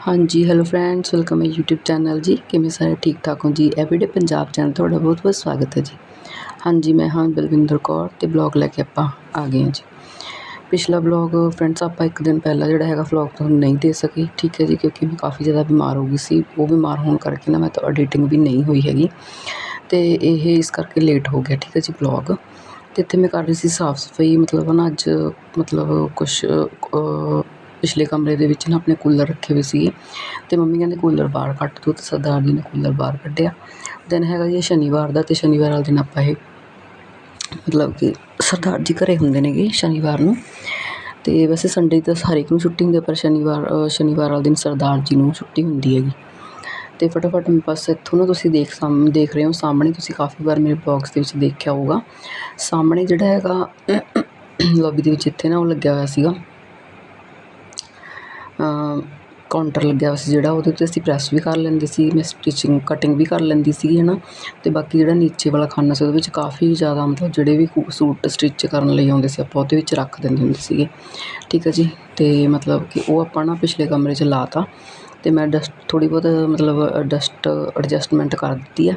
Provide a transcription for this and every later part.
ਹਾਂਜੀ hello friends welcome ਹੈ YouTube channel ਜੀ। ਕਿਵੇਂ ਸਾਰੇ ਠੀਕ ਠਾਕ ਹੋ ਜੀ? ਐਵਰੀਡੇ ਪੰਜਾਬ ਚੈਨਲ ਤੁਹਾਡਾ ਬਹੁਤ ਬਹੁਤ ਸਵਾਗਤ ਹੈ ਜੀ। ਹਾਂਜੀ, ਮੈਂ ਹਾਂ ਬਲਵਿੰਦਰ ਕੌਰ ਤੇ ਬਲੌਗ ਲੈ ਕੇ ਆਪਾਂ ਆ ਗਏ ਹਾਂ ਜੀ। ਪਿਛਲਾ ਬਲੌਗ ਫਰੈਂਡਸ ਆਪਾਂ ਇੱਕ ਦਿਨ ਪਹਿਲਾਂ ਜਿਹੜਾ ਹੈਗਾ ਵਲੌਗ ਤੁਹਾਨੂੰ ਨਹੀਂ ਦੇ ਸਕੇ, ਠੀਕ ਹੈ ਜੀ, ਕਿਉਂਕਿ ਮੈਂ ਕਾਫੀ ਜ਼ਿਆਦਾ ਬਿਮਾਰ ਹੋ ਗਈ ਸੀ। ਉਹ ਬਿਮਾਰ ਹੋਣ ਕਰਕੇ ਨਾ ਮੈਂ ਤਾਂ ਐਡੀਟਿੰਗ ਵੀ ਨਹੀਂ ਹੋਈ ਹੈਗੀ। ਤੇ ਇਹ ਇਸ ਕਰਕੇ ਲੇਟ ਹੋ ਗਿਆ, ਠੀਕ ਹੈ ਜੀ ਬਲੌਗ ਤੇ ਇੱਥੇ ਮੈਂ ਕਰ ਰਹੀ ਸੀ ਸਾਫ਼ ਸਫ਼ਾਈ, ਮਤਲਬ ਨਾ ਅੱਜ ਮਤਲਬ ਕੁਛ ਪਿਛਲੇ ਕਮਰੇ ਦੇ ਵਿੱਚ ਨਾ ਆਪਣੇ ਕੂਲਰ ਰੱਖੇ ਹੋਏ ਸੀਗੇ ਅਤੇ ਮੰਮੀ ਕਹਿੰਦੇ ਕੂਲਰ ਬਾਹਰ ਕੱਢ ਦਿਉ ਅਤੇ ਸਰਦਾਰ ਜੀ ਨੇ ਕੂਲਰ ਬਾਹਰ ਕੱਢਿਆ। ਦਿਨ ਹੈਗਾ ਜੀ ਸ਼ਨੀਵਾਰ ਦਾ ਅਤੇ ਸ਼ਨੀਵਾਰ ਵਾਲੇ ਦਿਨ ਆਪਾਂ ਇਹ ਮਤਲਬ ਕਿ ਸਰਦਾਰ ਜੀ ਘਰ ਹੁੰਦੇ ਨੇਗੇ ਸ਼ਨੀਵਾਰ ਨੂੰ। ਅਤੇ ਵੈਸੇ ਸੰਡੇ ਤਾਂ ਹਰ ਇੱਕ ਨੂੰ ਛੁੱਟੀ ਹੁੰਦੀ ਹੈ ਪਰ ਸ਼ਨੀਵਾਰ ਸ਼ਨੀਵਾਰ ਵਾਲੇ ਦਿਨ ਸਰਦਾਰ ਜੀ ਨੂੰ ਛੁੱਟੀ ਹੁੰਦੀ ਹੈਗੀ। ਅਤੇ ਫਟਾਫਟ ਮੈਂ ਬਸ ਇੱਥੋਂ ਨਾ ਤੁਸੀਂ ਦੇਖ ਸਾਹਮ ਦੇਖ ਰਹੇ ਹੋ, ਸਾਹਮਣੇ ਤੁਸੀਂ ਕਾਫੀ ਵਾਰ ਮੇਰੇ ਬਲੌਗਸ ਦੇ ਵਿੱਚ ਦੇਖਿਆ ਹੋਊਗਾ। ਸਾਹਮਣੇ ਜਿਹੜਾ ਹੈਗਾ ਲੌਬੀ ਦੇ ਵਿੱਚ ਇੱਥੇ ਨਾ ਉਹ ਲੱਗਿਆ ਹੋਇਆ ਸੀਗਾ। ਕਾਊਂਟਰ ਲੱਗਿਆ ਹੋਇਆ ਸੀ ਜਿਹੜਾ, ਉਹਦੇ ਉੱਤੇ ਅਸੀਂ ਪ੍ਰੈਸ ਵੀ ਕਰ ਲੈਂਦੇ ਸੀ, ਮੈਂ ਸਟਿਚਿੰਗ ਕਟਿੰਗ ਵੀ ਕਰ ਲੈਂਦੀ ਸੀਗੀ ਹੈ ਨਾ ਅਤੇ ਬਾਕੀ ਜਿਹੜਾ ਨੀਚੇ ਵਾਲਾ ਖਾਨਾ ਸੀ, ਉਹਦੇ ਵਿੱਚ ਕਾਫੀ ਜ਼ਿਆਦਾ ਮਤਲਬ ਜਿਹੜੇ ਵੀ ਸੂਟ ਸਟਿਚ ਕਰਨ ਲਈ ਆਉਂਦੇ ਸੀ, ਆਪਾਂ ਉਹਦੇ ਵਿੱਚ ਰੱਖ ਦਿੰਦੇ ਹੁੰਦੇ ਸੀਗੇ। ਠੀਕ ਹੈ ਜੀ? ਅਤੇ ਮਤਲਬ ਕਿ ਉਹ ਆਪਾਂ ਨਾ ਪਿਛਲੇ ਕਮਰੇ 'ਚ ਲਾ ਤਾ ਅਤੇ ਮੈਂ ਡਸਟ ਥੋੜ੍ਹੀ ਬਹੁਤ ਮਤਲਬ ਡਸਟ ਐਡਜਸਟਮੈਂਟ ਕਰ ਦਿੱਤੀ ਆ।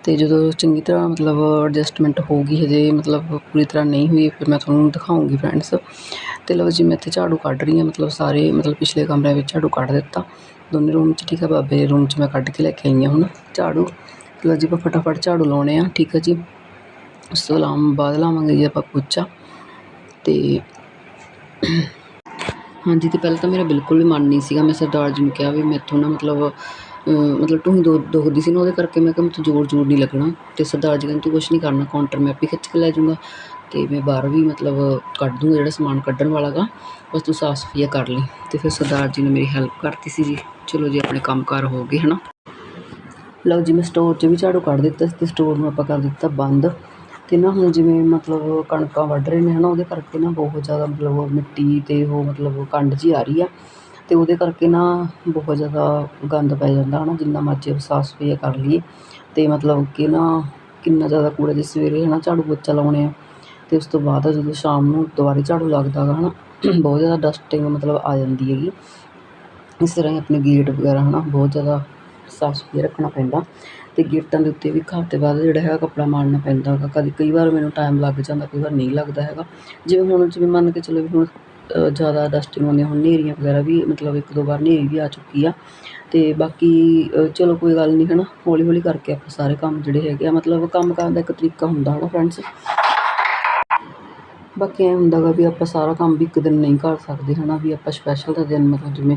ਅਤੇ ਜਦੋਂ ਚੰਗੀ ਤਰ੍ਹਾਂ ਮਤਲਬ ਐਡਜਸਟਮੈਂਟ ਹੋ ਗਈ, ਹਜੇ ਮਤਲਬ ਪੂਰੀ ਤਰ੍ਹਾਂ ਨਹੀਂ ਹੋਈ, ਫਿਰ ਮੈਂ ਤੁਹਾਨੂੰ ਦਿਖਾਉਂਗੀ ਫਰੈਂਡਸ ਅਤੇ ਲਓ ਜੀ, ਮੈਂ ਇੱਥੇ ਝਾੜੂ ਕੱਢ ਰਹੀ ਹਾਂ, ਮਤਲਬ ਸਾਰੇ, ਮਤਲਬ ਪਿਛਲੇ ਕਮਰਿਆਂ ਵਿੱਚ ਝਾੜੂ ਕੱਢ ਦਿੱਤਾ। ਦੋਨੇ ਰੂਮ 'ਚ ਠੀਕ ਆ ਬਾਬੇ ਦੇ ਰੂਮ 'ਚ ਮੈਂ ਕੱਢ ਕੇ ਲੈ ਕੇ ਆਈ ਹਾਂ ਹੁਣ ਝਾੜੂ। ਤੇ ਲਓ ਜੀ, ਆਪਾਂ ਫਟਾਫਟ ਝਾੜੂ ਲਾਉਣੇ ਆ, ਠੀਕ ਆ ਜੀ। ਉਸ ਤੋਂ ਇਲਾਵਾ ਬਾਅਦ ਲਾਵਾਂਗੇ ਜੀ ਆਪਾਂ ਪੋਚਾ। ਅਤੇ ਹਾਂਜੀ, ਤੇ ਪਹਿਲਾਂ ਤਾਂ ਮੇਰਾ ਬਿਲਕੁਲ ਵੀ ਮਨ ਨਹੀਂ ਸੀਗਾ, ਮੈਂ ਸਰਦਾਰ ਜੀ ਨੂੰ ਕਿਹਾ ਵੀ ਮੈਥੋਂ ਨਾ ਮਤਲਬ ਮਤਲਬ ਟੂਹੀ ਦੋ ਦੁਖਦੀ ਸੀ ਨਾ, ਉਹਦੇ ਕਰਕੇ ਮੈਂ ਕਿਹਾ ਮੈਥੋਂ ਜ਼ੋਰ ਜ਼ੋਰ ਨਹੀਂ ਲੱਗਣਾ ਅਤੇ ਸਰਦਾਰ ਜੀ ਕਹਿੰਦੇ ਤੂੰ ਕੁਛ ਨਹੀਂ ਕਰਨਾ ਕਾਊਂਟਰ ਮੈਂ ਆਪੇ ਖਿੱਚ ਕੇ ਲੈ ਜਾਊਂਗਾ ਅਤੇ ਮੈਂ ਬਾਹਰ ਵੀ ਮਤਲਬ ਕੱਢ ਦੂੰਗਾ ਜਿਹੜਾ ਸਮਾਨ ਕੱਢਣ ਵਾਲਾ ਗਾ ਬਸ ਤੂੰ ਸਾਫ਼ ਸਫ਼ਾਈ ਕਰ ਲਈ ਅਤੇ ਫਿਰ ਸਰਦਾਰ ਜੀ ਨੇ ਮੇਰੀ ਹੈਲਪ ਕਰਤੀ ਸੀ ਜੀ। ਚਲੋ ਜੀ, ਆਪਣੇ ਕੰਮ ਕਾਰ ਹੋ ਗਏ ਹੈ ਨਾ ਲਓ ਜੀ, ਮੈਂ ਸਟੋਰ 'ਚ ਵੀ ਝਾੜੂ ਕੱਢ ਦਿੱਤਾ ਸੀ ਅਤੇ ਸਟੋਰ ਨੂੰ ਆਪਾਂ ਕਰ ਦਿੱਤਾ ਬੰਦ ਅਤੇ ਨਾ ਹੁਣ ਜਿਵੇਂ ਮਤਲਬ ਕਣਕਾਂ ਵੱਢ ਰਹੇ ਨੇ ਹੈ ਨਾ ਉਹਦੇ ਕਰਕੇ ਨਾ ਬਹੁਤ ਜ਼ਿਆਦਾ ਮਤਲਬ ਉਹ ਮਿੱਟੀ ਅਤੇ ਉਹ ਮਤਲਬ ਕੰਡ ਜੀ ਆ ਰਹੀ ਆ। ਅਤੇ ਉਹਦੇ ਕਰਕੇ ਨਾ ਬਹੁਤ ਜ਼ਿਆਦਾ ਗੰਦ ਪੈ ਜਾਂਦਾ ਹੈ ਨਾ ਜਿੰਨਾ ਮਰਜ਼ੀ ਆਪਾਂ ਸਾਫ਼ ਸਫ਼ਾਈ ਕਰ ਲਈਏ। ਅਤੇ ਮਤਲਬ ਕਿ ਨਾ ਕਿੰਨਾ ਜ਼ਿਆਦਾ ਕੂੜਾ, ਜੇ ਸਵੇਰੇ ਹੈ ਨਾ ਝਾੜੂ ਪੋਚਾ ਲਾਉਣੇ ਆ ਅਤੇ ਉਸ ਤੋਂ ਬਾਅਦ ਜਦੋਂ ਸ਼ਾਮ ਨੂੰ ਦੁਬਾਰੇ ਝਾੜੂ ਲੱਗਦਾ ਗਾ ਹੈ ਨਾ ਬਹੁਤ ਜ਼ਿਆਦਾ ਡਸਟਿੰਗ ਮਤਲਬ ਆ ਜਾਂਦੀ ਹੈਗੀ। ਇਸ ਤਰ੍ਹਾਂ ਹੀ ਆਪਣੇ ਗੇਟ ਵਗੈਰਾ ਹੈ ਨਾ ਬਹੁਤ ਜ਼ਿਆਦਾ ਸਾਫ਼ ਸਫ਼ਾਈ ਰੱਖਣਾ ਪੈਂਦਾ। ਅਤੇ ਗੇਟਾਂ ਦੇ ਉੱਤੇ ਵੀ ਇੱਕ ਹਫ਼ਤੇ ਬਾਅਦ ਜਿਹੜਾ ਹੈਗਾ ਕੱਪੜਾ ਮਾਰਨਾ ਪੈਂਦਾ ਹੈਗਾ। ਕਦੇ ਕਈ ਵਾਰ ਮੈਨੂੰ ਟਾਈਮ ਲੱਗ ਜਾਂਦਾ, ਕਈ ਵਾਰ ਨਹੀਂ ਲੱਗਦਾ ਹੈਗਾ। ਜਿਵੇਂ ਹੁਣ, ਜਿਵੇਂ ਮੰਨ ਕੇ ਚੱਲੋ ਵੀ ਹੁਣ ਜ਼ਿਆਦਾ ਡਸਟਿੰਗ ਹੁੰਦੀ ਹੁਣ ਹਨੇਰੀਆਂ ਵਗੈਰਾ ਵੀ, ਮਤਲਬ ਇੱਕ ਦੋ ਵਾਰ ਹਨੇਰੀ ਵੀ ਆ ਚੁੱਕੀ ਆ। ਅਤੇ ਬਾਕੀ ਚਲੋ ਕੋਈ ਗੱਲ ਨਹੀਂ ਹੈ ਨਾ ਹੌਲੀ ਹੌਲੀ ਕਰਕੇ ਆਪਾਂ ਸਾਰੇ ਕੰਮ ਜਿਹੜੇ ਹੈਗੇ ਆ, ਮਤਲਬ ਕੰਮ ਕਰਨ ਦਾ ਇੱਕ ਤਰੀਕਾ ਹੁੰਦਾ ਹੈ ਨਾ ਫਰੈਂਡਸ ਬਾਕੀ ਐਂ ਹੁੰਦਾ ਗਾ ਵੀ ਆਪਾਂ ਸਾਰਾ ਕੰਮ ਵੀ ਇੱਕ ਦਿਨ ਨਹੀਂ ਕਰ ਸਕਦੇ ਹੈ ਨਾ ਵੀ ਆਪਾਂ ਸਪੈਸ਼ਲ ਦਾ ਦਿਨ, ਮਤਲਬ ਜਿਵੇਂ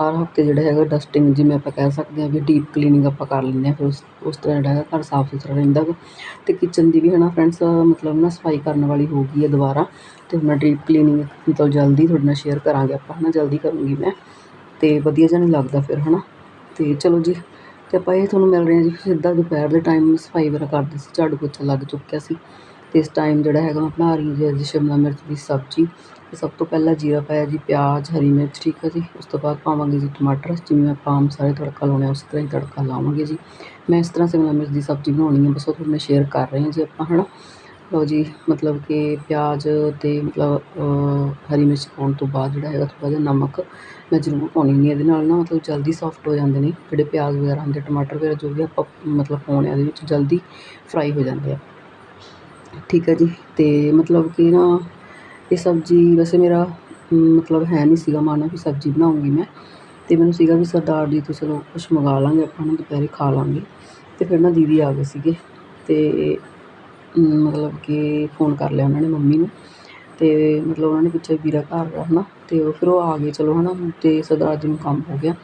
ਹਰ ਹਫ਼ਤੇ ਜਿਹੜਾ ਹੈਗਾ ਡਸਟਿੰਗ ਜਿਵੇਂ ਆਪਾਂ ਕਹਿ ਸਕਦੇ ਹਾਂ ਵੀ ਡੀਪ ਕਲੀਨਿੰਗ ਆਪਾਂ ਕਰ ਲੈਂਦੇ ਹਾਂ, ਫਿਰ ਉਸ ਉਸ ਤਰ੍ਹਾਂ ਜਿਹੜਾ ਹੈਗਾ ਘਰ ਸਾਫ਼ ਸੁਥਰਾ ਰਹਿੰਦਾ ਗਾ। ਅਤੇ ਕਿਚਨ ਦੀ ਵੀ ਹੈ ਨਾ ਫਰੈਂਡਸ ਮਤਲਬ ਨਾ ਸਫ਼ਾਈ ਕਰਨ ਵਾਲੀ ਹੋ ਗਈ ਹੈ ਦੁਬਾਰਾ ਅਤੇ ਹੁਣ ਡੀਪ ਕਲੀਨਿੰਗ ਮਤਲਬ ਜਲਦੀ ਤੁਹਾਡੇ ਨਾਲ ਸ਼ੇਅਰ ਕਰਾਂਗੇ ਆਪਾਂ ਹੈ ਨਾ ਜਲਦੀ ਕਰੂੰਗੀ ਮੈਂ। ਅਤੇ ਵਧੀਆ ਜਿਹਾ ਨਹੀਂ ਲੱਗਦਾ ਫਿਰ ਹੈ ਨਾ ਅਤੇ ਚਲੋ ਜੀ ਅਤੇ ਆਪਾਂ ਇਹ ਤੁਹਾਨੂੰ ਮਿਲ ਰਹੇ ਹਾਂ ਜੀ ਸਿੱਧਾ ਦੁਪਹਿਰ ਦੇ ਟਾਈਮ ਸਫ਼ਾਈ ਵਗੈਰਾ ਕਰਦੇ ਸੀ, ਝਾੜੂ ਪੋਚਾ ਲੱਗ ਚੁੱਕਿਆ ਸੀ। ਅਤੇ ਇਸ ਟਾਈਮ ਜਿਹੜਾ ਹੈਗਾ ਮੈਂ ਬਣਾ ਰਹੀ ਹਾਂ ਜੀ ਅੱਜ ਸ਼ਿਮਲਾ ਮਿਰਚ ਦੀ ਸਬਜ਼ੀ ਅਤੇ ਸਭ ਤੋਂ ਪਹਿਲਾਂ ਜੀਰਾ ਪਾਇਆ ਜੀ, ਪਿਆਜ਼, ਹਰੀ ਮਿਰਚ, ਠੀਕ ਹੈ ਜੀ। ਉਸ ਤੋਂ ਬਾਅਦ ਪਾਵਾਂਗੇ ਜੀ ਟਮਾਟਰ, ਜਿਵੇਂ ਆਪਾਂ ਆਮ ਸਾਰੇ ਤੜਕਾ ਲਾਉਣੇ ਆ, ਉਸ ਤਰ੍ਹਾਂ ਹੀ ਤੜਕਾ ਲਾਵਾਂਗੇ ਜੀ। ਮੈਂ ਇਸ ਤਰ੍ਹਾਂ ਸ਼ਿਮਲਾ ਮਿਰਚ ਦੀ ਸਬਜ਼ੀ ਬਣਾਉਣੀ ਹੈ ਬਸ ਉਹ ਤੁਹਾਨੂੰ ਮੈਂ ਸ਼ੇਅਰ ਕਰ ਰਹੀ ਹਾਂ ਜੀ ਆਪਾਂ, ਹਨਾ? ਲਓ ਜੀ, ਮਤਲਬ ਕਿ ਪਿਆਜ਼ ਅਤੇ ਮਤਲਬ ਹਰੀ ਮਿਰਚ ਪਾਉਣ ਤੋਂ ਬਾਅਦ ਜਿਹੜਾ ਹੈਗਾ, ਥੋੜ੍ਹਾ ਜਿਹਾ ਨਮਕ ਮੈਂ ਜ਼ਰੂਰ ਪਾਉਣੀ ਹੁੰਦੀ ਹਾਂ ਇਹਦੇ ਨਾਲ ਨਾ, ਮਤਲਬ ਜਲਦੀ ਸੌਫਟ ਹੋ ਜਾਂਦੇ ਨੇ, ਜਿਹੜੇ ਪਿਆਜ਼ ਵਗੈਰਾ ਹੁੰਦੇ, ਟਮਾਟਰ ਵਗੈਰਾ ਜੋ ਵੀ ਆਪਾਂ, ਮਤਲਬ ਪਾਉਣੇ ਆ ਇਹਦੇ ਵਿੱਚ ਜਲਦੀ ਫਰਾਈ ਹੋ ਜਾਂਦੇ ਆ। ਠੀਕ ਹੈ ਜੀ ਅਤੇ ਮਤਲਬ ਕਿ ਨਾ ਇਹ ਸਬਜ਼ੀ ਵੈਸੇ ਮੇਰਾ ਮਤਲਬ ਹੈ ਨਹੀਂ ਸੀਗਾ ਮਨ ਵੀ ਸਬਜ਼ੀ ਬਣਾਉਂਗੀ ਮੈਂ ਅਤੇ ਮੈਨੂੰ ਸੀਗਾ ਵੀ ਸਰਦਾਰ ਜੀ ਤੋਂ ਚਲੋ ਕੁਛ ਮੰਗਾ ਲਵਾਂਗੇ ਆਪਾਂ ਨਾ, ਦੁਪਹਿਰੇ ਖਾ ਲਵਾਂਗੇ ਅਤੇ ਫਿਰ ਨਾ ਦੀਦੀ ਆ ਗਏ ਸੀਗੇ ਅਤੇ ਮਤਲਬ ਕਿ ਫੋਨ ਕਰ ਲਿਆ ਉਹਨਾਂ ਨੇ ਮੰਮੀ ਨੂੰ ਅਤੇ ਮਤਲਬ ਉਹਨਾਂ ਨੇ ਪੁੱਛਿਆ ਵੀਰਾ ਘਰ ਆ ਹਨਾ, ਤੇ ਉਹ ਫਿਰ ਉਹ ਆ ਗਏ ਚਲੋ ਹੈ ਨਾ ਅਤੇ ਸਰਦਾਰ ਜੀ ਨੂੰ ਕੰਮ ਹੋ ਗਿਆ,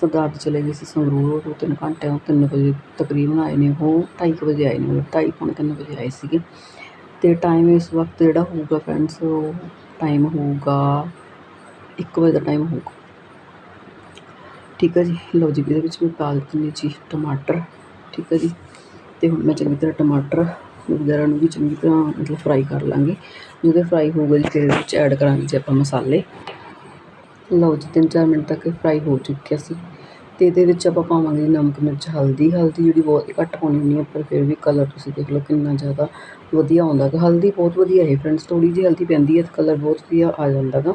ਸਰਦਾਰ ਜੀ ਚਲੇ ਗਏ ਸੀ ਸੰਗਰੂਰ ਦੋ ਤਿੰਨ ਘੰਟੇ ਤਿੰਨ ਵਜੇ ਤਕਰੀਬਨ ਆਏ ਨੇ, ਉਹ ਢਾਈ ਕੁ ਵਜੇ ਆਏ ਨੇ, ਮਤਲਬ ਢਾਈ ਪੌਣੇ ਤਿੰਨ ਵਜੇ ਆਏ ਸੀਗੇ ਅਤੇ ਟਾਈਮ ਇਸ ਵਕਤ ਜਿਹੜਾ ਹੋਊਗਾ ਫਰੈਂਡਸ ਉਹ ਟਾਈਮ ਹੋਊਗਾ 1 ਵਜੇ ਦਾ ਟਾਈਮ ਹੋਊਗਾ। ਠੀਕ ਹੈ ਜੀ? ਲਓ ਜੀ, ਇਹਦੇ ਵਿੱਚ ਮੈਂ ਪਾ ਦਿੱਤੇ ਜੀ ਟਮਾਟਰ। ਠੀਕ ਹੈ ਜੀ? ਅਤੇ ਹੁਣ ਮੈਂ ਚੰਗੀ ਤਰ੍ਹਾਂ ਟਮਾਟਰ ਵਗੈਰਾ ਨੂੰ ਵੀ ਚੰਗੀ ਤਰ੍ਹਾਂ ਮਤਲਬ ਫਰਾਈ ਕਰ ਲਾਂਗੇ। ਜਦੋਂ ਫਰਾਈ ਹੋਊਗਾ ਜੀ, ਫਿਰ ਇਹਦੇ ਵਿੱਚ ਐਡ ਕਰਾਂਗੇ ਜੀ ਆਪਾਂ ਮਸਾਲੇ। ਲਓ ਜੀ, ਤਿੰਨ ਚਾਰ ਮਿੰਟ ਤੱਕ ਫਰਾਈ ਹੋ ਚੁੱਕਿਆ ਸੀ। ਤੇ ਇਹਦੇ ਵਿੱਚ ਆਪਾਂ ਪਾਵਾਂਗੇ ਜੀ ਨਮਕ, ਮਿਰਚ, ਹਲਦੀ। ਹਲਦੀ ਜਿਹੜੀ ਬਹੁਤ ਘੱਟ ਪਾਉਣੀ ਹੁੰਦੀ ਹੈ ਪਰ ਫਿਰ ਵੀ ਕਲਰ ਤੁਸੀਂ ਦੇਖ ਲਓ ਕਿੰਨਾ ਜ਼ਿਆਦਾ ਵਧੀਆ ਆਉਂਦਾ ਗਾ। ਹਲਦੀ ਬਹੁਤ ਵਧੀਆ ਹੈ ਫਰੈਂਡਸ ਥੋੜ੍ਹੀ ਜਿਹੀ ਹਲਦੀ ਪੈਂਦੀ ਹੈ ਤਾਂ ਕਲਰ ਬਹੁਤ ਵਧੀਆ ਆ ਜਾਂਦਾ ਗਾ।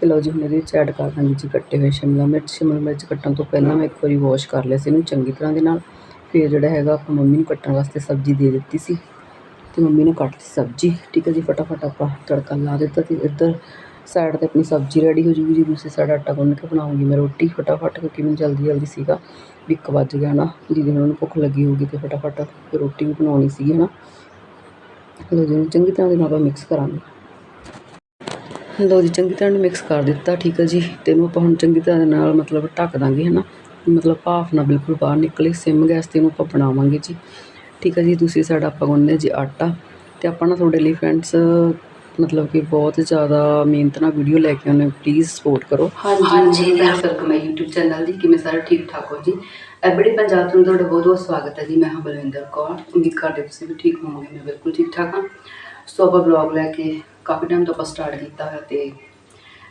ਤੇ ਲਓ ਜੀ, ਹੁਣ ਇਹਦੇ ਵਿੱਚ ਐਡ ਕਰ ਦਾਂਗੇ ਜੀ ਕੱਟੇ ਹੋਏ ਸ਼ਿਮਲਾ ਮਿਰਚ। ਸ਼ਿਮਲਾ ਮਿਰਚ ਕੱਟਣ ਤੋਂ ਪਹਿਲਾਂ ਮੈਂ ਇੱਕ ਵਾਰੀ ਵਾਸ਼ ਕਰ ਲਿਆ ਸੀ ਇਹਨੂੰ ਚੰਗੀ ਤਰ੍ਹਾਂ ਦੇ ਨਾਲ। ਫਿਰ ਜਿਹੜਾ ਹੈਗਾ ਆਪਾਂ ਮੰਮੀ ਨੂੰ ਕੱਟਣ ਵਾਸਤੇ ਸਬਜ਼ੀ ਦੇ ਦਿੱਤੀ ਸੀ। ਤੇ ਮੰਮੀ ਨੇ ਕੱਟ ਲਈ ਸਬਜ਼ੀ। ਠੀਕ ਹੈ ਜੀ, ਫਟਾਫਟ ਆਪਾਂ ਤੜਕਾ ਲਾ ਦਿੱਤਾ ਤੇ ਇੱਧਰ ਸਾਈਡ ਤੇ ਆਪਣੀ ਸਬਜ਼ੀ ਰੈਡੀ ਹੋ ਜੂਗੀ ਜੀ ਦੂਸਰੀ ਸਾਈਡ ਆਟਾ ਗੁੰਨ ਕੇ ਬਣਾਉਂਗੀ ਮੈਂ ਰੋਟੀ ਫਟਾਫਟ ਕਿਉਂਕਿ ਮੈਨੂੰ ਜਲਦੀ ਜਲਦੀ ਸੀਗਾ, ਵੀ ਇੱਕ ਵੱਜ ਗਿਆ ਨਾ। ਜਿਹਦੇ ਨਾਲ ਨੂੰ ਭੁੱਖ ਲੱਗੀ ਹੋਊਗੀ ਤੇ ਫਟਾਫਟ ਰੋਟੀ ਵੀ ਬਣਾਉਣੀ ਸੀਗੀ ਹਨਾ। ਲਓ ਜੀ ਇਹਨੂੰ ਚੰਗੀ ਤਰ੍ਹਾਂ ਦੇ ਨਾਲ ਆਪਾਂ ਮਿਕਸ ਕਰਾਂਗੇ। ਲਓ ਜੀ, ਚੰਗੀ ਤਰ੍ਹਾਂ ਨਾਲ ਮਿਕਸ ਕਰ ਦਿੱਤਾ, ਠੀਕ ਹੈ ਜੀ। ਤੇ ਇਹਨੂੰ ਆਪਾਂ ਹੁਣ ਚੰਗੀ ਤਰ੍ਹਾਂ ਦੇ ਨਾਲ ਮਤਲਬ ਢੱਕ ਦਾਂਗੇ, ਹਨਾ। ਮਤਲਬ ਭਾਫ ਨਾ ਬਿਲਕੁਲ ਬਾਹਰ ਨਿਕਲੇ, ਸਿਮ ਗੈਸ ਤੇ ਇਹਨੂੰ ਆਪਾਂ ਬਣਾਵਾਂਗੇ ਜੀ। ਠੀਕ ਹੈ ਜੀ ਦੂਸਰੀ ਸਾਈਡ ਆਪਾਂ ਗੁੰਨਦੇ ਜੀ ਆਟਾ। ਤੇ ਆਪਾਂ ਨਾ ਤੁਹਾਡੇ ਲਈ ਫਰੈਂਡਸ ਮਤਲਬ ਕਿ ਬਹੁਤ ਜ਼ਿਆਦਾ ਮਿਹਨਤ ਨਾਲ ਵੀਡੀਓ ਲੈ ਕੇ ਆਉਂਦੇ ਪਲੀਜ਼ ਸਪੋਰਟ ਕਰੋ। ਹਾਂਜੀ ਵੈਲਕਮ ਹੈ YouTube ਚੈਨਲ ਜੀ ਕਿਵੇਂ ਸਾਰੇ ਠੀਕ ਠਾਕ ਹੋ ਜੀ। ਐਬੜੀ ਪੰਜਾਬ ਤੋਂ ਤੁਹਾਡਾ ਬਹੁਤ ਬਹੁਤ ਸਵਾਗਤ ਹੈ ਜੀ। ਮੈਂ ਹਾਂ ਬਲਵਿੰਦਰ ਕੌਰ। ਉਮੀਦ ਕਰਦੇ ਤੁਸੀਂ ਵੀ ਠੀਕ ਹੋਵੋਗੇ, ਮੈਂ ਬਿਲਕੁਲ ਠੀਕ ਠਾਕ ਹਾਂ। ਸੋ ਆਪਾਂ ਵਲੌਗ ਲੈ ਕੇ ਕਾਫੀ ਟਾਈਮ ਤੋਂ ਆਪਾਂ ਸਟਾਰਟ ਕੀਤਾ ਹੈ ਤੇ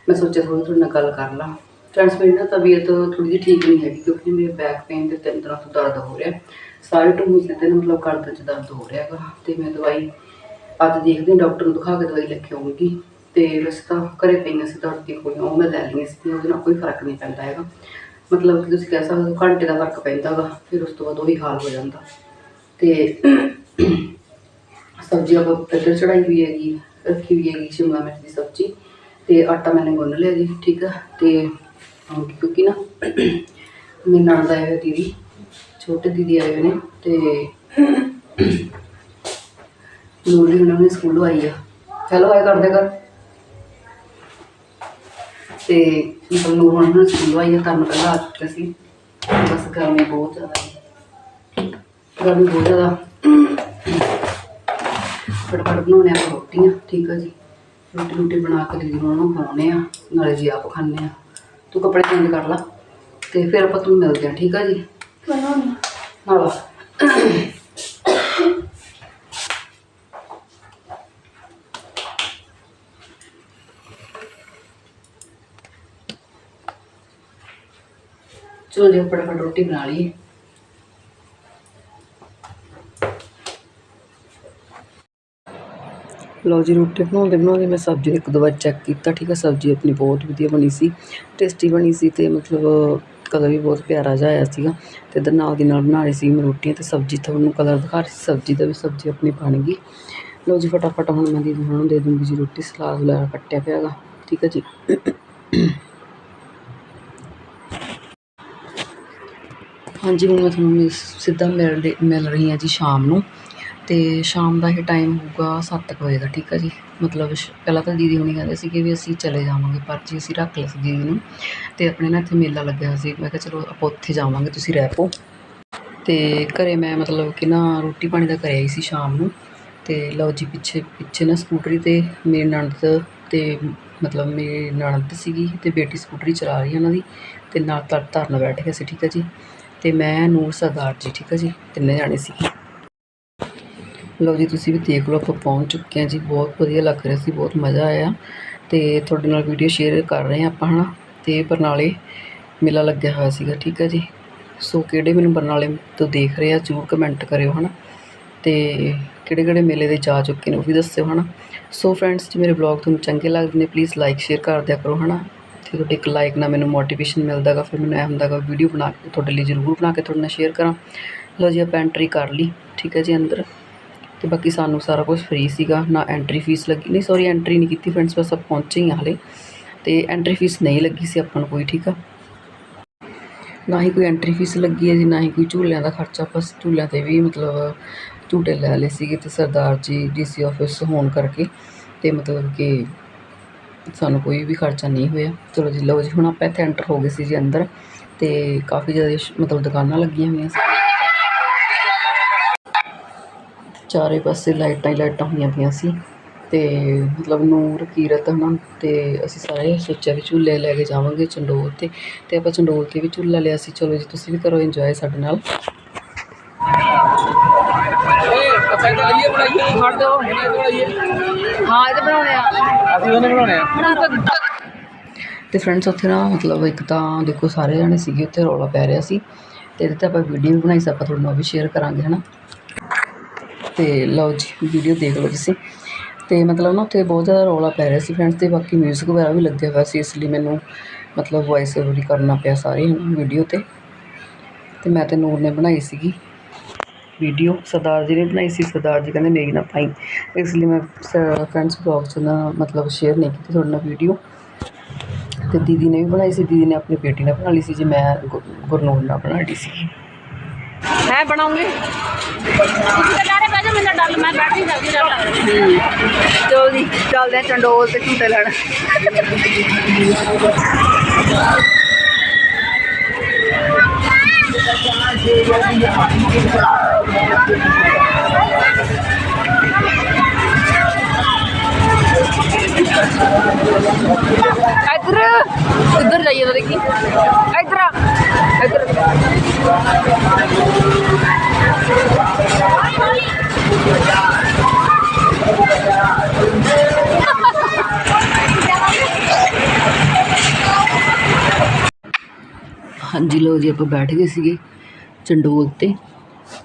ਮੈਂ ਸੋਚਿਆ ਥੋੜੀ ਤੁਹਾਡੇ ਨਾਲ ਗੱਲ ਕਰ ਲਾਂ। ਫਰੈਂਡਸ ਮੇਰੀ ਨਾ ਤਬੀਅਤ ਥੋੜੀ ਜਿਹੀ ਠੀਕ ਨਹੀਂ ਹੈਗੀ ਕਿਉਂਕਿ ਮੇਰੇ ਬੈਕ ਪੇਨ 'ਤੇ ਤਿੰਨ ਤਰ੍ਹਾਂ ਤੋਂ ਦਰਦ ਹੋ ਰਿਹਾ। ਸਾਰੇ ਟੂਮਸ ਦੇ ਤੇ ਨਾ ਮਤਲਬ ਗਰਦਨ 'ਚ ਦਰਦ ਹੋ ਰਿਹਾ ਹੈਗਾ ਤੇ ਮੈਂ ਦਵਾਈ ਅੱਜ ਦੇਖਦੇ ਹਾਂ, ਡਾਕਟਰ ਨੂੰ ਦਿਖਾ ਕੇ ਦਵਾਈ ਲੈ ਕੇ ਆਉਂਗੀ ਤੇ ਵੈਸੇ ਤਾਂ ਘਰੇ ਪਈਆਂ ਸੀ, ਦਰਦ ਦੀ ਉਹ ਮੈਂ ਲੈ ਲਈਆਂ ਸੀ, ਉਹਦੇ ਨਾਲ ਕੋਈ ਫ਼ਰਕ ਨਹੀਂ ਪੈਂਦਾ ਹੈਗਾ। ਮਤਲਬ ਕਿ ਤੁਸੀਂ ਕਹਿ ਸਕਦੇ ਹੋ, ਘੰਟੇ ਦਾ ਫ਼ਰਕ ਪੈਂਦਾ ਗਾ ਫਿਰ ਉਸ ਤੋਂ ਬਾਅਦ ਉਹੀ ਹਾਲ ਹੋ ਜਾਂਦਾ। ਤੇ ਸਬਜ਼ੀ ਆਪਾਂ ਇੱਧਰ ਚੜਾਈ ਹੋਈ ਹੈਗੀ, ਰੱਖੀ ਹੋਈ ਹੈਗੀ ਸ਼ਿਮਲਾ ਮਿਰਚ ਦੀ ਸਬਜ਼ੀ। ਤੇ ਆਟਾ ਮੈਨੇ ਗੁੰਨ ਲਿਆ ਜੀ, ਠੀਕ ਆ। ਤੇ ਹੁਣ ਕਿਉਂਕਿ ਨਾ, ਮੇਰੇ ਨਾਲ ਦਾ ਹੈ ਦੀਦੀ, ਛੋਟੇ ਦੀਦੀ ਆਏ ਹੋਏ ਨੇ, ਤੇ ਨੂਰੀ ਉਹਨਾਂ ਨੇ ਸਕੂਲੋਂ ਆਈ ਆ। ਚਲੋ ਆਏ ਕਰਦੇ ਕਰ। ਤੇ ਮਤਲਬ ਨੂਰ ਉਹਨਾਂ ਨੇ ਸਕੂਲੋਂ ਆਈ ਆ ਤਾਂ ਮੈਂ ਪਹਿਲਾਂ ਆ ਚੁੱਕਿਆ ਸੀ। ਬਸ ਗਰਮੀ ਬਹੁਤ ਜ਼ਿਆਦਾ ਹੈ ਗਰਮੀ ਬਹੁਤ ਜ਼ਿਆਦਾ। ਫਟਾਫਟ ਬਣਾਉਣੇ ਆ ਰੋਟੀਆਂ ਠੀਕ ਆ ਜੀ। ਰੋਟੀ ਰੋਟੀ ਬਣਾ ਕੇ ਨੂੰ ਉਹਨਾਂ ਨੂੰ ਖਵਾਉਣੇ ਆ ਨਾਲੇ ਜੀ ਆਪ ਖਾਣੇ ਆ। ਤੂੰ ਕੱਪੜੇ ਚੇਂਜ ਕਰ ਲਾ। ਤੇ ਫਿਰ ਆਪਾਂ ਤੁਹਾਨੂੰ ਮਿਲਦੇ ਆ ਠੀਕ ਆ ਜੀ? ਨਾਲ ਚਲੋ ਜੀ ਫਟਾਫਟ ਰੋਟੀ ਬਣਾ ਲਈਏ। ਲਓ ਜੀ, ਰੋਟੀ ਬਣਾਉਂਦੇ ਬਣਾਉਂਦੇ ਮੈਂ ਸਬਜ਼ੀ ਇੱਕ ਦੋ ਵਾਰ ਚੈੱਕ ਕੀਤਾ, ਠੀਕ ਹੈ ਸਬਜ਼ੀ ਆਪਣੀ ਬਹੁਤ ਵਧੀਆ ਬਣੀ ਸੀ ਟੇਸਟੀ ਬਣੀ ਸੀ ਤੇ ਮਤਲਬ ਕਲਰ ਵੀ ਬਹੁਤ ਪਿਆਰਾ ਜਿਹਾ ਆਇਆ ਸੀਗਾ ਤੇ ਇੱਧਰ ਨਾਲ ਦੀ ਨਾਲ ਬਣਾ ਰਹੀ ਸੀ ਮੈਂ ਰੋਟੀਆਂ ਤੇ ਸਬਜ਼ੀ, ਤੁਹਾਨੂੰ ਕਲਰ ਦਿਖਾ ਰਹੀ ਸੀ, ਸਬਜ਼ੀ ਦਾ ਵੀ ਸਬਜ਼ੀ ਆਪਣੀ ਬਣ ਗਈ। ਲਓ ਜੀ, ਫਟਾਫਟ ਹੁਣ ਮੈਂ ਦੀਦੀ ਨੂੰ ਦੇ ਦੂੰਗੀ ਜੀ ਰੋਟੀ, ਸਲਾਦ ਵਗੈਰਾ ਕੱਟਿਆ ਪਿਆ ਗਾ ਠੀਕ ਹੈ ਜੀ। ਹਾਂਜੀ, ਹੁਣ ਮੈਂ ਤੁਹਾਨੂੰ ਮਿਸ- ਸਿੱਧਾ ਮਿਲ ਦੇ- ਮਿਲ ਰਹੀ ਹਾਂ ਜੀ ਸ਼ਾਮ ਨੂੰ। ਅਤੇ ਸ਼ਾਮ ਦਾ ਇਹ ਟਾਈਮ ਹੋਊਗਾ ਸੱਤ ਕੁ ਵਜੇ ਦਾ, ਠੀਕ ਆ ਜੀ? ਮਤਲਬ ਪਹਿਲਾਂ ਤਾਂ ਦੀਦੀ ਹੁਣੀ ਕਹਿੰਦੇ ਸੀਗੇ ਵੀ ਅਸੀਂ ਚਲੇ ਜਾਵਾਂਗੇ, ਪਰ ਜੀ ਅਸੀਂ ਰੱਖ ਲਿਆ ਸੀ ਦੀਦੀ ਨੂੰ। ਅਤੇ ਆਪਣੇ ਨਾ ਇੱਥੇ ਮੇਲਾ ਲੱਗਿਆ ਸੀ। ਮੈਂ ਕਿਹਾ ਚਲੋ ਆਪਾਂ ਉੱਥੇ ਜਾਵਾਂਗੇ, ਤੁਸੀਂ ਰਹਿ ਪਓ। ਅਤੇ ਘਰੇ ਮੈਂ ਮਤਲਬ ਕਿ ਨਾ ਰੋਟੀ ਪਾਣੀ ਦਾ ਕਰਿਆ ਹੀ ਸੀ ਸ਼ਾਮ ਨੂੰ। ਅਤੇ ਲਓ ਜੀ, ਪਿੱਛੇ ਪਿੱਛੇ ਨਾ ਸਕੂਟਰੀ ਤੇ ਮੇਰੀ ਨਣਦ ਅਤੇ ਮਤਲਬ ਮੇਰੀ ਨਣਦ ਸੀਗੀ ਅਤੇ ਬੇਟੀ ਸਕੂਟਰੀ ਚਲਾ ਰਹੀ ਹੈ ਉਹਨਾਂ ਦੀ। ਅਤੇ ਨਾਲ ਤਰ ਧਰਨ ਬੈਠ ਗਿਆ ਸੀ, ਠੀਕ ਹੈ ਜੀ? ਤੇ ਮੈਂ ਨੂਰ ਸਰਦਾਰ ਜੀ, ਠੀਕ ਹੈ ਜੀ? ਤਿੰਨੇ ਜਾਣੇ ਸੀ। ਲਓ ਜੀ, ਤੁਸੀਂ ਵੀ ਦੇਖ ਲਓ, ਆਪਾਂ ਪਹੁੰਚ ਚੁੱਕੇ ਹਾਂ ਜੀ। ਬਹੁਤ ਵਧੀਆ ਲੱਗ ਰਿਹਾ ਸੀ, ਬਹੁਤ ਮਜ਼ਾ ਆਇਆ। ਤੇ ਤੁਹਾਡੇ ਨਾਲ ਵੀਡੀਓ ਸ਼ੇਅਰ ਕਰ ਰਹੇ ਹਾਂ ਆਪਾਂ, ਹਨਾ? ਤੇ ਬਰਨਾਲੇ ਮੇਲਾ ਲੱਗਿਆ ਹੋਇਆ ਸੀਗਾ, ਠੀਕ ਹੈ ਜੀ? ਸੋ ਕਿਹੜੇ ਮੈਨੂੰ ਬਰਨਾਲੇ ਤੋਂ ਦੇਖ ਰਹੇ ਆ, ਜ਼ਰੂਰ ਕਮੈਂਟ ਕਰਿਓ, ਹਨਾ? ਤੇ ਕਿਹੜੇ ਕਿਹੜੇ ਮੇਲੇ ਦੇ ਜਾ ਚੁੱਕੇ ਨੇ, ਉਹ ਵੀ ਦੱਸਿਓ, ਹਨਾ? ਸੋ ਫਰੈਂਡਸ ਜੇ ਮੇਰੇ ਵਲੌਗ ਤੁਹਾਨੂੰ ਚੰਗੇ ਲੱਗਦੇ ਨੇ ਪਲੀਜ਼ ਲਾਈਕ ਸ਼ੇਅਰ ਕਰ ਦਿਆ ਕਰੋ, ਹਨਾ? ਤੇ ਤੁਹਾਡੇ ਇੱਕ ਲਾਈਕ ਨਾਲ ਮੈਨੂੰ ਮੋਟੀਵੇਸ਼ਨ ਮਿਲਦਾ ਗਾ ਫਿਰ ਮੈਨੂੰ ਐਂ ਹੁੰਦਾ ਗਾ ਵੀਡੀਓ ਬਣਾ ਕੇ ਤੁਹਾਡੇ ਲਈ ਜ਼ਰੂਰ ਬਣਾ ਕੇ ਤੁਹਾਡੇ ਨਾਲ ਸ਼ੇਅਰ ਕਰਾਂ। ਲਓ ਜੀ, ਆਪਾਂ ਐਂਟਰੀ ਕਰ ਲਈ, ਠੀਕ ਹੈ ਜੀ ਅੰਦਰ। ਤੇ ਬਾਕੀ ਸਾਨੂੰ ਸਾਰਾ ਕੁਝ ਫ੍ਰੀ ਸੀਗਾ, ਨਾ ਐਂਟਰੀ ਫੀਸ ਲੱਗੀ, ਨਹੀਂ ਸੌਰੀ ਐਂਟਰੀ ਨਹੀਂ ਕੀਤੀ ਫਰੈਂਡਸ ਬਸ ਆਪਾਂ ਪਹੁੰਚੇ ਹੀ ਹਾਲੇ ਹਲੇ। ਤੇ ਐਂਟਰੀ ਫੀਸ ਨਹੀਂ ਲੱਗੀ ਸੀ ਆਪਾਂ ਨੂੰ ਕੋਈ, ਠੀਕ ਆ? ਨਾ ਹੀ ਕੋਈ ਐਂਟਰੀ ਫੀਸ ਲੱਗੀ ਹੈ ਜੀ, ਨਾ ਹੀ ਕੋਈ ਝੂਲਿਆਂ ਦਾ ਖਰਚਾ, ਬਸ ਝੂਲਿਆਂ ਤੇ ਵੀ ਮਤਲਬ ਝੂਟੇ ਲੈ ਲਏ ਸੀਗੇ ਤੇ ਸਰਦਾਰ ਜੀ ਡੀਸੀ ਆਫਿਸ ਹੋਣ ਕਰਕੇ। ਤੇ ਮਤਲਬ ਕਿ ਸਾਨੂੰ ਕੋਈ ਵੀ ਖਰਚਾ ਨਹੀਂ ਹੋਇਆ। ਚਲੋ ਜੀ, ਲਓ ਜੀ, ਹੁਣ ਆਪਾਂ ਇੱਥੇ ਐਂਟਰ ਹੋ ਗਏ ਸੀ ਜੀ ਅੰਦਰ ਤੇ ਕਾਫੀ ਜ਼ਿਆਦਾ ਮਤਲਬ ਦੁਕਾਨਾਂ ਲੱਗੀਆਂ ਹੋਈਆਂ ਸੀ। ਚਾਰੇ ਪਾਸੇ ਲਾਈਟਾਂ ਹੀ ਲਾਈਟਾਂ ਹੋਈਆਂ ਪਈਆਂ ਸੀ ਤੇ ਮਤਲਬ ਨੂਰ, ਕੀਰਤ ਹਨਾ ਤੇ ਅਸੀਂ ਸਾਰੇ ਸੋਚਿਆ ਵੀ ਝੂਲੇ ਲੈ ਕੇ ਜਾਵਾਂਗੇ ਚੰਡੋਲ ਤੇ ਤੇ ਆਪਾਂ ਚੰਡੋਲ ਤੇ ਵੀ ਝੂਲਾ ਲਿਆ ਸੀ। ਚਲੋ ਜੀ, ਤੁਸੀਂ ਵੀ ਕਰੋ ਇੰਜੋਏ ਸਾਡੇ ਨਾਲ। ਪੈਸੇ ਲਈਏ ਬਣਾਈਏ। ਛੱਡ ਦਿਓ ਹੁਣੇ ਬਣਾਈਏ। ਹਾਂ ਇਹ ਤਾਂ ਬਣਾਉਣੇ ਆ। ਅਸੀਂ ਉਹਨੇ ਬਣਾਉਣੇ ਆ। ਬਣਾ ਤਾਂ ਦਿੱਤਾ। ਤੇ ਫਰੈਂਡਸ ਉੱਥੇ ਨਾ ਮਤਲਬ ਇੱਕ ਤਾਂ ਦੇਖੋ ਸਾਰੇ ਜਣੇ ਸੀਗੇ ਉੱਥੇ ਰੌਲਾ ਪੈ ਰਿਹਾ ਸੀ। ਤੇ ਇਹਦੇ ਤੇ ਆਪਾਂ ਵੀਡੀਓ ਵੀ ਬਣਾਈ ਸੀ ਆਪਾਂ ਤੁਹਾਡੇ ਨਾਲ ਉਹ ਵੀ ਸ਼ੇਅਰ ਕਰਾਂਗੇ ਹਨਾ? ਤੇ ਲਓ ਜੀ ਵੀਡੀਓ ਦੇਖ ਲਓ ਤੁਸੀਂ। ਤੇ ਮਤਲਬ ਨਾ ਉੱਥੇ ਬਹੁਤ ਜ਼ਿਆਦਾ ਰੌਲਾ ਪੈ ਰਿਹਾ ਸੀ ਫਰੈਂਡਸ ਤੇ ਬਾਕੀ ਮਿਊਜ਼ਿਕ ਵਗੈਰਾ ਵੀ ਲੱਗਿਆ ਹੋਇਆ ਸੀ ਇਸ ਲਈ ਮੈਨੂੰ ਮਤਲਬ ਵੌਇਸ ਓਵਰ ਕਰਨਾ ਪਿਆ ਸਾਰੇ ਵੀਡੀਓ ਤੇ। ਤੇ ਮੈਂ ਤੇ ਨੂਰ ਨੇ ਬਣਾਈ ਸੀਗੀ। ਵੀਡੀਓ ਸਰਦਾਰ ਜੀ ਨੇ ਬਣਾਈ ਸੀ, ਸਰਦਾਰ ਜੀ ਕਹਿੰਦੇ ਮੇਰੀ ਨਾ ਪਾਈ ਇਸ ਲਈ ਮੈਂ ਫਰੈਂਡਸ ਬਲੌਗ 'ਚ ਨਾ ਮਤਲਬ ਸ਼ੇਅਰ ਨਹੀਂ ਕੀਤੀ, ਤੁਹਾਡੇ ਨਾਲ ਵੀਡੀਓ ਤੇ ਦੀਦੀ ਨੇ ਵੀ ਬਣਾਈ ਸੀ, ਦੀਦੀ ਨੇ ਆਪਣੀ ਬੇਟੀ ਨਾਲ ਬਣਾ ਲਈ ਸੀ, ਜੀ ਮੈਂ ਗੁਰਨੂਰ ਨਾਲ ਬਣਾ ਲਈ ਸੀ। ਹੈ ਮੈਂ ਬੈਠ ਨਹੀਂ ਚੱਲਦੇ ਚੰਡੋਲ ਤੇ ਝੂਟੇ ਲੈਣ। ਇੱਧਰ ਇੱਧਰ ਜਾਈਏ ਤਾਂ ਦੇਖੀ ਇੱਧਰ ਹਾਂਜੀ, ਲਓ ਜੀ, ਆਪਾਂ ਬੈਠ ਗਏ ਸੀਗੇ ਚੰਡੋਲ ਤੇ।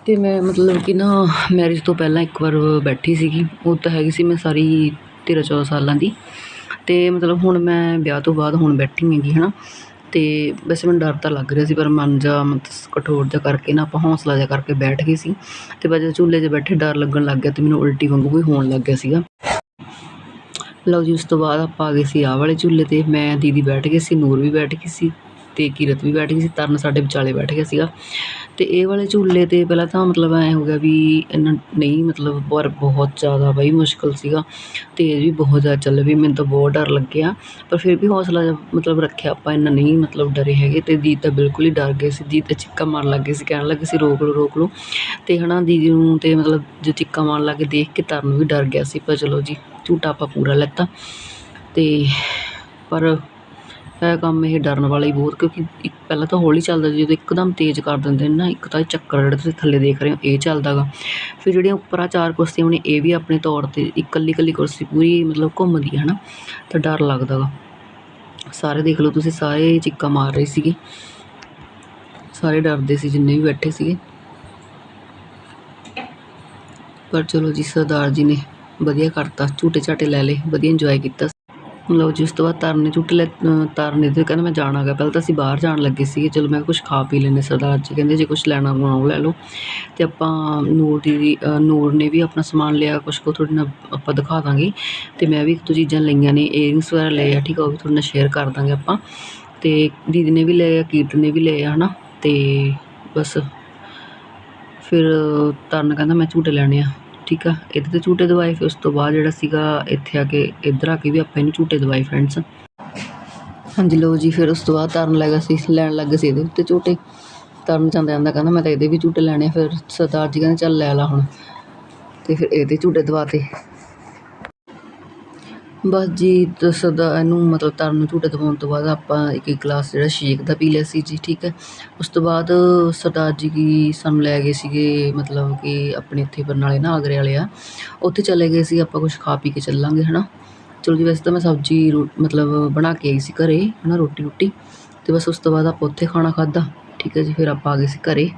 ਤੇ ਮੈਂ ਮਤਲਬ ਕਿ ਨਾ ਮੈਰਿਜ ਤੋਂ ਪਹਿਲਾਂ ਇੱਕ ਵਾਰ ਬੈਠੀ ਸੀਗੀ। ਉਹ ਤਾਂ ਹੈਗੀ ਸੀ ਮੈਂ ਸਾਰੀ 13 14 ਸਾਲਾਂ ਦੀ। ਤੇ ਮਤਲਬ ਹੁਣ ਮੈਂ ਵਿਆਹ ਤੋਂ ਬਾਅਦ ਹੁਣ ਬੈਠੀ ਹੈਗੀ, ਹਨਾ। ਤੇ ਵੈਸੇ ਮੈਨੂੰ ਡਰ ਤਾਂ ਲੱਗ ਰਿਹਾ ਸੀ, ਪਰ ਮਨ ਜਾ ਮਤਲਬ ਕਠੋਰ ਜਿਹਾ ਕਰਕੇ ਨਾ ਆਪਾਂ ਹੌਸਲਾ ਜਿਹਾ ਕਰਕੇ ਬੈਠ ਗਏ ਸੀ। ਤੇ ਬਸ ਜਦੋਂ ਝੂਲੇ 'ਤੇ ਬੈਠੇ ਡਰ ਲੱਗਣ ਲੱਗ ਗਿਆ ਤੇ ਮੈਨੂੰ ਉਲਟੀ ਵਾਂਗੂ ਵੀ ਹੋਣ ਲੱਗ ਗਿਆ ਸੀਗਾ। ਲਓ ਜੀ, ਉਸ ਤੋਂ ਬਾਅਦ ਆਪਾਂ ਆ ਗਏ ਸੀ ਆਹ ਵਾਲੇ ਝੂਲੇ ਤੇ। ਮੈਂ, ਦੀਦੀ ਬੈਠ ਗਏ ਸੀ, ਨੂਰ ਵੀ ਬੈਠ ਗਈ ਸੀ। ਤੇ ਕਿਰਤ ਵੀ ਬੈਠ ਗਈ ਸੀ, ਤਰਨ ਸਾਡੇ ਵਿਚਾਲੇ ਬੈਠ ਗਿਆ ਸੀਗਾ। ਤੇ ਇਹ ਵਾਲੇ ਝੂਲੇ ਤੇ ਪਹਿਲਾਂ ਤਾਂ ਮਤਲਬ ਐਂ ਹੋ ਗਿਆ ਵੀ ਇੰਨਾ ਨਹੀਂ, ਮਤਲਬ ਪਰ ਬਹੁਤ ਜ਼ਿਆਦਾ ਬਈ ਮੁਸ਼ਕਿਲ ਸੀਗਾ ਤੇਜ਼ ਵੀ ਬਹੁਤ ਜ਼ਿਆਦਾ ਚੱਲ ਵੀ ਮੈਨੂੰ ਤਾਂ ਬਹੁਤ ਡਰ ਲੱਗਿਆ। ਪਰ ਫਿਰ ਵੀ ਹੌਸਲਾ ਮਤਲਬ ਰੱਖਿਆ ਆਪਾਂ, ਇੰਨਾ ਨਹੀਂ ਮਤਲਬ ਡਰੇ ਹੈਗੇ ਤੇ ਦੀਦ ਤਾਂ ਬਿਲਕੁਲ ਹੀ ਡਰ ਗਏ ਸੀ। ਦੀਦ ਤਾਂ ਚਿੱਕਾ ਮਾਰਨ ਲੱਗ ਗਏ ਸੀ, ਕਹਿਣ ਲੱਗੇ ਸੀ, ਰੋਕ ਲਓ ਰੋਕ ਲਓ। ਤੇ ਹਨਾ ਦੀਦੀ ਨੂੰ ਤੇ ਮਤਲਬ ਜੋ ਚਿੱਕਾ ਮਾਰਨ ਲੱਗ ਗਏ, ਦੇਖ ਕੇ ਤਰਨ ਵੀ ਡਰ ਗਿਆ ਸੀ, ਪਰ ਚਲੋ ਜੀ ਝੂਟਾ ਆਪਾਂ ਪੂਰਾ ਲੈਤਾ। ਤੇ ਪਰ ਇਹ ਕੰਮ ਇਹ ਡਰਨ ਵਾਲਾ ਹੀ ਬਹੁਤ, ਕਿਉਂਕਿ ਇੱਕ ਪਹਿਲਾਂ ਤਾਂ ਹੌਲੀ ਚੱਲਦਾ ਸੀ, ਜਦੋਂ ਇੱਕਦਮ ਤੇਜ਼ ਕਰ ਦਿੰਦੇ ਨੇ ਨਾ, ਇੱਕ ਤਾਂ ਇਹ ਚੱਕਰ ਜਿਹੜਾ ਤੁਸੀਂ ਥੱਲੇ ਦੇਖ ਰਹੇ ਹੋ, ਇਹ ਚੱਲਦਾ ਗਾ ਫਿਰ ਜਿਹੜੀਆਂ ਉੱਪਰ ਆ ਚਾਰ ਕੁਰਸੀਆਂ ਨੇ ਇਹ ਵੀ ਆਪਣੇ ਤੌਰ ਤੇ ਇਕੱਲੀ ਇਕੱਲੀ ਕੁਰਸੀ ਪੂਰੀ ਮਤਲਬ ਘੁੰਮਦੀ ਹੈ ਨਾ, ਤਾਂ ਡਰ ਲੱਗਦਾ ਗਾ ਸਾਰੇ ਦੇਖ ਲਓ ਤੁਸੀਂ, ਸਾਰੇ ਚਿੱਕਾ ਮਾਰ ਰਹੇ ਸੀਗੇ। ਸਾਰੇ ਡਰਦੇ ਸੀ, ਜਿੰਨੇ ਵੀ ਬੈਠੇ ਸੀਗੇ। ਪਰ ਚਲੋ ਜੀ, ਸਰਦਾਰ ਜੀ ਨੇ ਵਧੀਆ ਕਰਤਾ ਝੂਟੇ ਝਾਟੇ ਲੈ ਲਏ, ਵਧੀਆ ਇੰਜੋਏ ਕੀਤਾ। ਲਓ ਜੀ ਉਸ ਤੋਂ ਬਾਅਦ ਤਰਨ ਨੇ ਝੂਟੇ ਲੈ ਅ, ਤਰਨ ਤੇ ਕਹਿੰਦਾ ਮੈਂ ਜਾਣਾ ਗਾ ਪਹਿਲਾਂ ਤਾਂ ਅਸੀਂ ਬਾਹਰ ਜਾਣ ਲੱਗੇ ਸੀਗੇ। ਚਲੋ ਮੈਂ ਕੁਝ ਖਾ ਪੀ ਲੈਂਦੇ ਸਰਦਾਰ ਜੀ। ਕਹਿੰਦੇ ਜੇ ਕੁਝ ਲੈਣਾ ਉਹ ਲੈ ਲਓ। ਤੇ ਆਪਾਂ ਨੂਰ ਦੀ ਨੂਰ ਨੇ ਵੀ ਆਪਣਾ ਸਮਾਨ ਲਿਆ ਕੁਝ ਕੋ ਤੁਹਾਡੇ ਨਾਲ ਆਪਾਂ ਦਿਖਾ ਦਾਂਗੇ। ਤੇ ਮੈਂ ਵੀ ਇੱਕ ਦੋ ਚੀਜ਼ਾਂ ਲਈਆਂ ਨੇ ਏਅਰਿੰਗਸ ਵਗੈਰਾ ਲਏ ਆ ਠੀਕ ਆ ਉਹ ਵੀ ਤੁਹਾਡੇ ਨਾਲ ਸ਼ੇਅਰ ਕਰ ਦਾਂਗੇ ਆਪਾਂ। ਤੇ ਦੀਦੀ ਨੇ ਵੀ ਲਏ ਆ ਕੀਰਤਨ ਨੇ ਵੀ ਲਏ ਆ ਹਨਾ? ਤੇ ਬਸ। ਫਿਰ ਤਰਨ ਕਹਿੰਦਾ ਮੈਂ ਝੂਟੇ ਲੈਣੇ ਆ। ਠੀਕ ਆ, ਇਹਦੇ ਤੇ ਝੂਟੇ ਦਵਾਏ, ਫਿਰ ਉਸ ਤੋਂ ਬਾਅਦ ਜਿਹੜਾ ਸੀਗਾ ਇੱਥੇ ਆ ਕੇ ਇੱਧਰ ਆ ਕੇ ਵੀ ਆਪਾਂ ਇਹਨੂੰ ਝੂਟੇ ਦਵਾਏ ਫਰੈਂਡਸ ਹਾਂਜੀ ਲੋ ਜੀ, ਫਿਰ ਉਸ ਤੋਂ ਬਾਅਦ ਤਰਨ ਲੱਗਾ ਸੀ, ਲੈਣ ਲੱਗ ਸੀ ਇਹਦੇ ਉੱਤੇ ਝੂਟੇ। ਤਰਨ ਜਾਂਦਾ ਜਾਂਦਾ ਕਹਿੰਦਾ ਮੈਂ ਤਾਂ ਇਹਦੇ ਵੀ ਝੂਟੇ ਲੈਣੇ ਆ। ਫਿਰ ਸਰਦਾਰ ਜੀ ਕਹਿੰਦੇ ਚੱਲ ਲੈ ਲਾ ਹੁਣ। ਤੇ ਫਿਰ ਇਹਦੇ ਝੂਟੇ ਦਵਾਤੇ। ਬਸ ਜੀ ਤੇ ਦਾ ਇਹਨੂੰ ਮਤਲਬ ਤਰਨ ਨੂੰ ਝੂਟੇ ਦਬਾਉਣ ਤੋਂ ਬਾਅਦ ਆਪਾਂ ਇੱਕ ਇੱਕ ਗਲਾਸ ਜਿਹੜਾ ਸ਼ੇਕ ਦਾ ਪੀ ਲਿਆ ਸੀ ਜੀ, ਠੀਕ ਹੈ। ਉਸ ਤੋਂ ਬਾਅਦ ਸਰਦਾਰ ਜੀ ਕੀ ਸਾਨੂੰ ਲੈ ਗਏ ਸੀਗੇ, ਮਤਲਬ ਕਿ ਆਪਣੇ ਇੱਥੇ ਬਰਨਾਲੇ ਨਾ ਆਗਰੇ ਵਾਲੇ ਆ। ਉੱਥੇ ਚਲੇ ਗਏ ਸੀ, ਆਪਾਂ ਕੁਛ ਖਾ ਪੀ ਕੇ ਚੱਲਾਂਗੇ ਹੈ ਨਾ ਚਲੋ ਜੀ, ਵੈਸੇ ਤਾਂ ਮੈਂ ਸਬਜ਼ੀ ਰੋ- ਮਤਲਬ ਬਣਾ ਕੇ ਆਈ ਸੀ ਘਰ ਹੈ ਨਾ ਰੋਟੀ ਰੋਟੀ ਅਤੇ ਬਸ ਉਸ ਤੋਂ ਬਾਅਦ ਆਪਾਂ ਉੱਥੇ ਖਾਣਾ ਖਾਧਾ, ਠੀਕ ਹੈ ਜੀ, ਫਿਰ ਆਪਾਂ ਆ ਗਏ ਸੀ ਘਰ।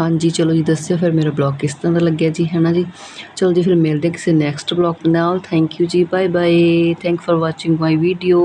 ਹਾਂਜੀ, ਚਲੋ ਜੀ, ਦੱਸਿਓ ਫਿਰ ਮੇਰਾ ਬਲੌਗ ਕਿਸ ਤਰ੍ਹਾਂ ਦਾ ਲੱਗਿਆ ਜੀ, ਹੈ ਨਾ ਜੀ? ਚਲੋ ਜੀ, ਫਿਰ ਮਿਲਦੇ ਕਿਸੇ ਨੈਕਸਟ ਬਲੌਗ ਨਾਲ। ਥੈਂਕ ਯੂ ਜੀ bye bye thank for watching my video